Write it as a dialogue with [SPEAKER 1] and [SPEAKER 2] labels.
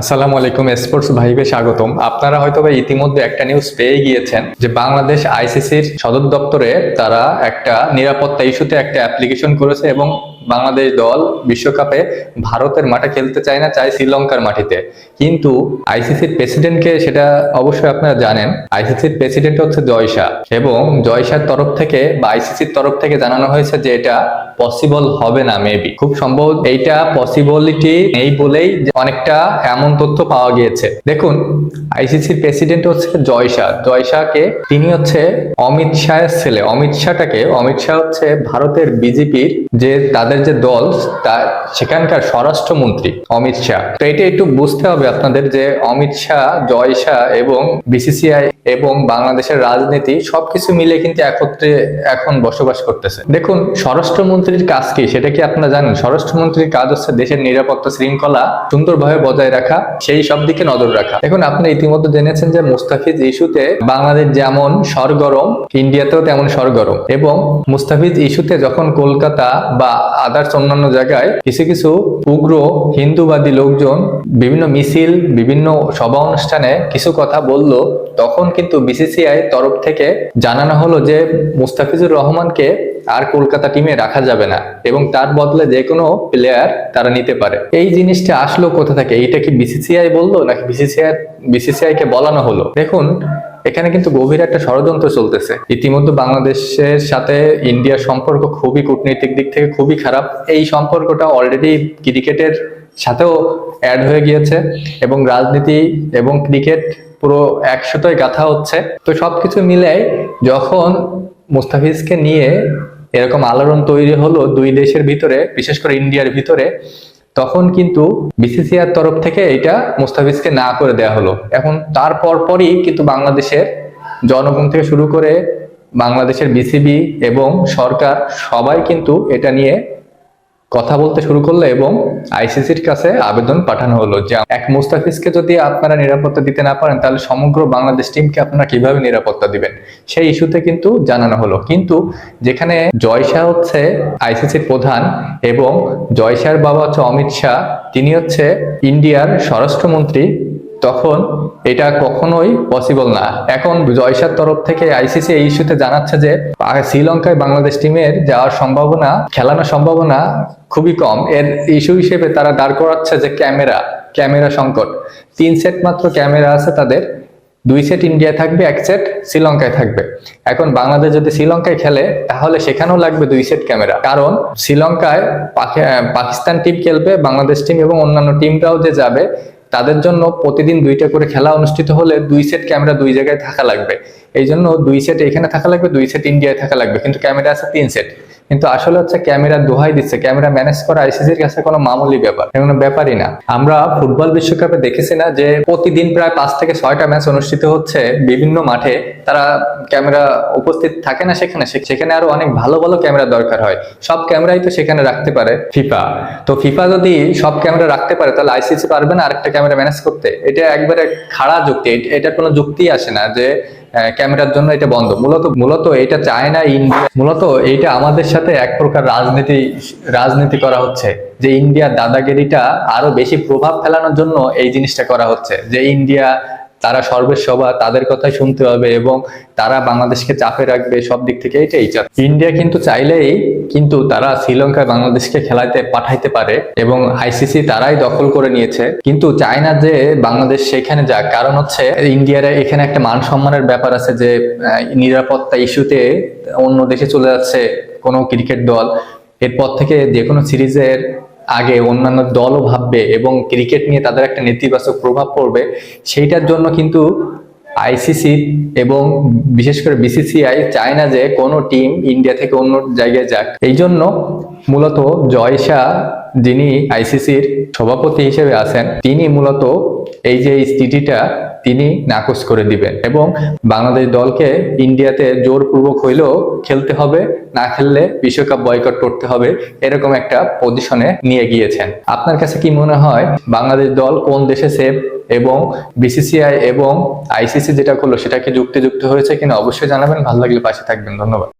[SPEAKER 1] আসসালামু আলাইকুম স্পোর্টস ভাইবে স্বাগতম। আপনারা হয়তো বা ইতিমধ্যে একটা নিউজ পেয়ে গিয়েছেন যে বাংলাদেশ আইসিসির সদর দপ্তরে তারা একটা নিরাপত্তা ইস্যুতে একটা অ্যাপ্লিকেশন করেছে এবং বাংলাদেশ দল বিশ্বকাপে ভারতের মাঠে খেলতে চায় না, চায় শ্রীলঙ্কার মাটিতে। কিন্তু আইসিসির প্রেসিডেন্টকে সেটা অবশ্যই আপনারা জানেন, আইসিসির প্রেসিডেন্ট হচ্ছে জয়শা। এবং জয়শার তরফ থেকে বা আইসিসির তরফ থেকে জানানো হয়েছে যে এটা পসিবল হবে না মেবি খুব সম্ভব এইটা পসিবিলিটি নেই বলেই অনেকটা এমন তথ্য পাওয়া গিয়েছে। দেখুন, আইসিসির প্রেসিডেন্ট হচ্ছে জয় শাহ জয় শাহকে তিনি হচ্ছে অমিত শাহের ছেলে। অমিত শাহটাকে, অমিত শাহ হচ্ছে ভারতের বিজেপির যে তাদের যে দল, তা সেখানকার স্বরাষ্ট্রমন্ত্রী অমিত শাহ। তো এটা একটু বুঝতে হবে আপনাদের যে অমিত শাহ, জয় শাহ এবং বিসিসিআই এবং বাংলাদেশের রাজনীতি সবকিছু মিলে কিন্তু একত্রে এখন বসবাস করতেছে। দেখুন, স্বরাষ্ট্রমন্ত্রীর কাজ কি? সেটা কি আপনারা জানেন? স্বরাষ্ট্রমন্ত্রীর কাজ হচ্ছে দেশের নিরাপত্তা শৃঙ্খলা সুন্দরভাবে বজায় রাখা, সেই সব দিকে নজর রাখা। এখন আপনি ইতিমধ্যে জেনেছেন যে মুস্তাফিজ ইস্যুতে বাংলাদেশ যেমন সরগরম, ইন্ডিয়াতেও তেমন সরগরম এবং মুস্তাফিজ ইস্যুতে যখন কলকাতা বা আদার্স অন্যান্য জায়গায় কিছু কিছু উগ্র হিন্দুবাদী লোকজন বিভিন্ন মিছিল, বিভিন্ন সভা অনুষ্ঠানে কিছু কথা বলল। তখন কিন্তু বিসিসিআই তরফ থেকে জানানো হলো যে মুস্তাফিজুর রহমানকে আর কলকাতা টিমে রাখা যাবে না এবং তার বদলে যে কোনো প্লেয়ার তারা নিতে পারে। এই জিনিসটা আসলো কোথা থেকে? এইটা কি বিসিসিআই বলল নাকি বিসিসিআই বিসিসিআই কে বলানো হলো? দেখুন, এখানে কিন্তু গভীর একটা ষড়যন্ত্র চলতেছে। ইতিমধ্যে বাংলাদেশের সাথে ইন্ডিয়ার সম্পর্ক খুবই কূটনৈতিক দিক থেকে খুবই খারাপ। এই সম্পর্কটা অলরেডি ক্রিকেটের সাথেও অ্যাড হয়ে গিয়েছে এবং রাজনীতি এবং ক্রিকেট পুরো একসাথে গাথা হচ্ছে। তো সবকিছু মিলে যখন মুস্তাফিজকে নিয়ে এরকম আলোড়ন তৈরি হলো দুই দেশের ভিতরে, বিশেষ করে ইন্ডিয়ার ভিতরে। তখন কিন্তু বিসিসিআর তরফ থেকে এটা মুস্তাফিজকে না করে দেয়া হলো। এখন তার পরপরই কিন্তু বাংলাদেশের জনগণ থেকে শুরু করে বাংলাদেশের বিসিবি এবং সরকার সবাই কিন্তু এটা নিয়ে কথা বলতে শুরু করল এবং আইসিসির কাছে আবেদন পাঠানো হলো যে এক মুস্তাফিজকে যদি আপনারা নিরাপত্তা দিতে না পারেন, তাহলে সমগ্র বাংলাদেশ টিমকে আপনারা কীভাবে নিরাপত্তা দিবেন? সেই ইস্যুতে কিন্তু জানানো হলো। কিন্তু যেখানে জয় শাহ হচ্ছে আইসিসির প্রধান এবং জয় শাহের বাবা হচ্ছে অমিত শাহ, তিনি হচ্ছে ইন্ডিয়ার স্বরাষ্ট্রমন্ত্রী তখন এটা কখনোই পসিবল না। এখন জয়সার তরফ থেকে আইসিসি এই ইস্যুতে জানাচ্ছে যে শ্রীলঙ্কায় বাংলাদেশ টিমের যাওয়ার সম্ভাবনা, খেলানোর সম্ভাবনা খুবই কম। এর ইস্যু হিসেবে তারা দাঁড় করাচ্ছে যে ক্যামেরা ক্যামেরা সংকট। তিন সেট মাত্র ক্যামেরা আছে তাদের। দুই সেট ইন্ডিয়ায় থাকবে, এক সেট শ্রীলঙ্কায় থাকবে। এখন বাংলাদেশ যদি শ্রীলঙ্কায় খেলে, তাহলে সেখানেও লাগবে দুই সেট ক্যামেরা। কারণ শ্রীলঙ্কায় পাকিস্তান টিম খেলবে, বাংলাদেশ টিম এবং অন্যান্য টিমরাও যে যাবে তাদের জন্য প্রতিদিন দুইটা করে খেলা অনুষ্ঠিত হলে দুই সেট ক্যামেরা দুই জায়গায় থাকা লাগবে। এই জন্য দুই সেট এখানে থাকা লাগবে, দুই সেট ইন্ডিয়ায় থাকা লাগবে। কিন্তু ক্যামেরা আছে তিন সেট কিন্তু আসলে হচ্ছে ক্যামেরা দোহাই দিচ্ছে, ক্যামেরা ম্যানেজ করা আইসিসির কাছে কোনো মামুলি ব্যাপার, কোনো ব্যাপারই না। আমরা ফুটবল বিশ্বকাপে দেখেছি না যে প্রতিদিন প্রায় পাঁচ থেকে ছয়টা ম্যাচ অনুষ্ঠিত হচ্ছে বিভিন্ন মাঠে। তারা ক্যামেরা উপস্থিত থাকে না সেখানে সেখানে আরও অনেক ভালো ভালো ক্যামেরা দরকার হয়। সব ক্যামেরাই তো সেখানে রাখতে পারে। ফিফা। তো ফিফা যদি সব ক্যামেরা রাখতে পারে, তাহলে আইসিসি পারবে না আরেকটা ক্যামেরা ম্যানেজ করতে। এটা একবারে খাড়া যুক্তি এটার কোনো যুক্তি আসে না যে ক্যামেরার জন্য এটা বন্ধ। মূলত মূলত এটা চায় না ইন্ডিয়া, মূলত এটা আমাদের সাথে এক প্রকার রাজনীতি রাজনীতি করা হচ্ছে। যে ইন্ডিয়ার দাদাগিরিটা আরও বেশি প্রভাব ফেলানোর জন্য এই জিনিসটা করা হচ্ছে। যে ইন্ডিয়া তারা সর্বেসভা তাদের কথাই শুনতে হবে এবং তারা বাংলাদেশকে চাপে রাখবে, সব দিক থেকে এটাই চাপ। ইন্ডিয়া কিন্তু চাইলেই কিন্তু তারা শ্রীলঙ্কায় বাংলাদেশকে খেলাতে পাঠাইতে পারে এবং আইসিসি তারাই দখল করে নিয়েছে। কিন্তু চায় না যে বাংলাদেশ সেখানে যাক, কারণ হচ্ছে ইন্ডিয়ার এখানে একটা মান সম্মানের ব্যাপার আছে যে নিরাপত্তা ইস্যুতে অন্য দেশে চলে যাচ্ছে কোনো ক্রিকেট দল। এরপর থেকে যে কোনো সিরিজের আগে অন্যান্য দলও ভাববে এবং ক্রিকেট নিয়ে তাদের একটা নেতিবাচক প্রভাব পড়বে, সেইটার জন্য কিন্তু আইসিসি এবং বিশেষ করে বিসিসিআই চায় না যে কোনো টিম ইন্ডিয়া থেকে অন্য জায়গায় যাক। এই জন্য মূলত জয় শাহ যিনি আইসিসির সভাপতি হিসেবে আছেন, তিনি মূলত এই যে এই চিঠিটা তিনি নাকচ করে দিবেন। এবং বাংলাদেশ দলকে ইন্ডিয়াতে জোরপূর্বক হইলেও খেলতে হবে, না খেললে বিশ্বকাপ বয়কট করতে হবে, এরকম একটা পজিশনে নিয়ে গিয়েছেন। আপনার কাছে কি মনে হয়, বাংলাদেশ দল কোন দেশে সেফ এবং বিসিসিআই এবং আইসিসি যেটা করল সেটাকে যুক্তিযুক্ত হয়েছে কিনা অবশ্যই জানাবেন। ভালো লাগলে পাশে থাকবেন। ধন্যবাদ।